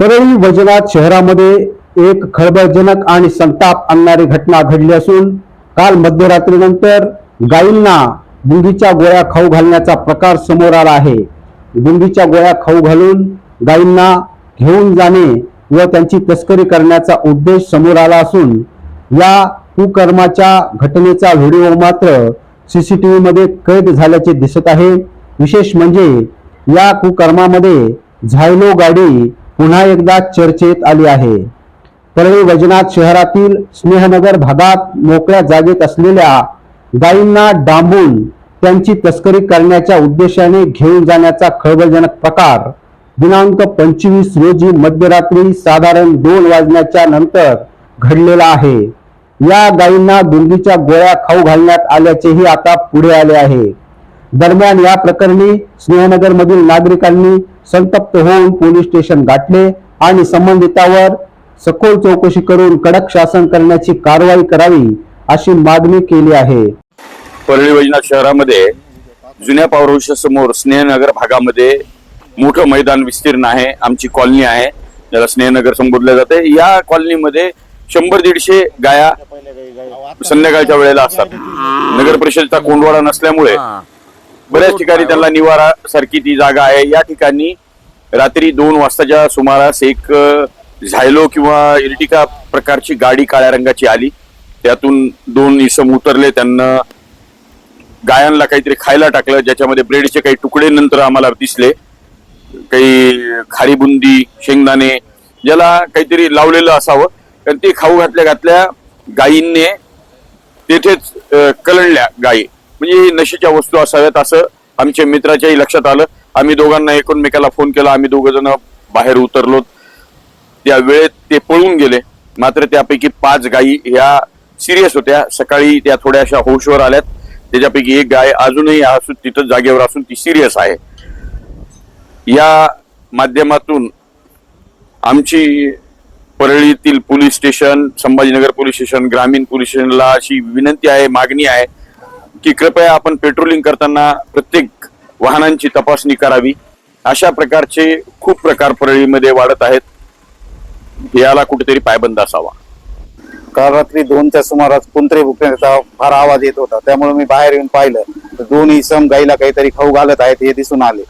परळी वजनाथ शहरामध्ये एक खळबळजनक आणि संताप आणणारी घटना घडली असून काल मध्यरात्रीनंतर गायींना गुंगीच्या गोळ्या खाऊ घालण्याचा प्रकार समोर आला आहे. गुंगीच्या गोळ्या खाऊ घालून गायींना घेऊन जाणे व त्यांची तस्करी करण्याचा उद्देश समोर आला असून या कुकर्माच्या घटनेचा व्हिडिओ मात्र सीसीटीव्ही मध्ये कैद झाल्याचे दिसत आहे. विशेष म्हणजे या कुकर्मामध्ये झायलो गाडी पुन्हा एकदा चर्चेत आली आहे. परळी वैजनाथ शहरातील स्नेहनगर भागात मोकळ्या जागेत असलेल्या गायींना डांबून त्यांची तस्करी करण्याच्या उद्देशाने घेऊन जाण्याचा खळबळजनक प्रकार दिनांक पंचवीस रोजी मध्यरात्री साधारण दोन वाजण्याच्या नंतर घडलेला आहे. या गायींना गुंगीच्या गोळ्या खाऊ घालण्यात आल्याचेही आता पुढे आले आहे. दरम्यान या प्रकरणी स्नेहनगर मधील नागरिकांनी संतप्त होऊन पोलीस स्टेशन गाठले आणि संबंधितावर सखोल चौकशी करून कडक शासन करण्याची कारवाई करावी अशी मागणी केली आहे. परळी वैजनाथ शहरामध्ये जुन्या पॉवर समोर स्नेहनगर भागामध्ये मोठं मैदान विस्तीर्ण आहे. आमची कॉलनी आहे. ज्याला स्नेहनगर संबोधलं जाते. या कॉलनीमध्ये शंभर दीडशे गाया संध्याकाळच्या वेळेला असतात. नगर परिषदेचा कोंडवाडा नसल्यामुळे बऱ्याच ठिकाणी त्यांना निवारा सारखी ती जागा आहे. या ठिकाणी रात्री दोन वाजताच्या सुमारास एक झायलो किंवा इर्टिका प्रकारची गाडी काळ्या रंगाची आली. त्यातून दोन इसम उतरले. त्यांना गायांना काहीतरी खायला टाकलं. ज्याच्यामध्ये ब्रेडचे काही तुकडे नंतर आम्हाला दिसले. काही खारी बुंदी शेंगदाणे ज्याला काहीतरी लावलेलं असावं. कारण ते खाऊ घातल्या घातल्या गायींनी तेथेच अ, कलंडल्या गायी. म्हणजे ही नशीच्या वस्तू असाव्यात असं आमच्या मित्राच्याही लक्षात आलं. आम्ही दोघांना एकूणमेकाला फोन केला. आम्ही दोघ जण बाहेर उतरलो. त्या वेळेत ते पळून गेले. मात्र त्यापैकी पाच गायी ह्या सिरियस होत्या. सकाळी त्या थोड्याशा होशवर आल्यात. त्याच्यापैकी एक गाय अजूनही असून तिथं जागेवर असून ती सिरियस आहे. या माध्यमातून आमची परळीतील police station Sambhajinagar police station ग्रामीण पोलीस स्टेशनला अशी विनंती आहे मागणी आहे की कृपया आपण पेट्रोलिंग करताना प्रत्येक वाहनांची तपासणी करावी. अशा प्रकारचे खूप प्रकार परळीमध्ये वाढत आहेत. याला कुठेतरी पायबंद असावा. काल रात्री दोनच्या सुमारास कुंत्रे भुकण्याचा फार आवाज येत होता. त्यामुळे मी बाहेर येऊन पाहिलं. तर दोन इसम गाईला काहीतरी खाऊ घालत आहेत हे दिसून आले.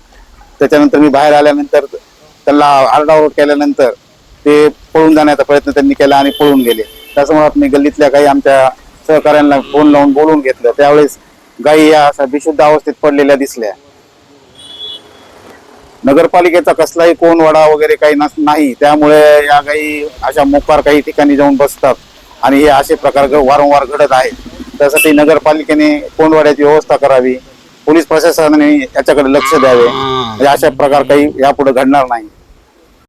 त्याच्यानंतर मी बाहेर आल्यानंतर त्यांना आरडाओरड केल्यानंतर ते पळून जाण्याचा प्रयत्न त्यांनी केला आणि पळून गेले. त्यासमोर मी गल्लीतल्या काही आमच्या सहकाऱ्यांना फोन लावून बोलून घेतलं. त्यावेळेस गायी या अशा बेशुद्ध अवस्थेत पडलेल्या दिसल्या. नगरपालिकेचा कसलाही कोणवाडा वगैरे काही नाही. त्यामुळे या गायी अशा मोकार काही ठिकाणी जाऊन बसतात. आणि हे असे प्रकार वारंवार घडत आहेत. त्यासाठी नगरपालिकेने कोणवाड्याची व्यवस्था करावी. पोलीस प्रशासनाने याच्याकडे लक्ष द्यावे. म्हणजे अशा प्रकार काही यापुढे घडणार नाही.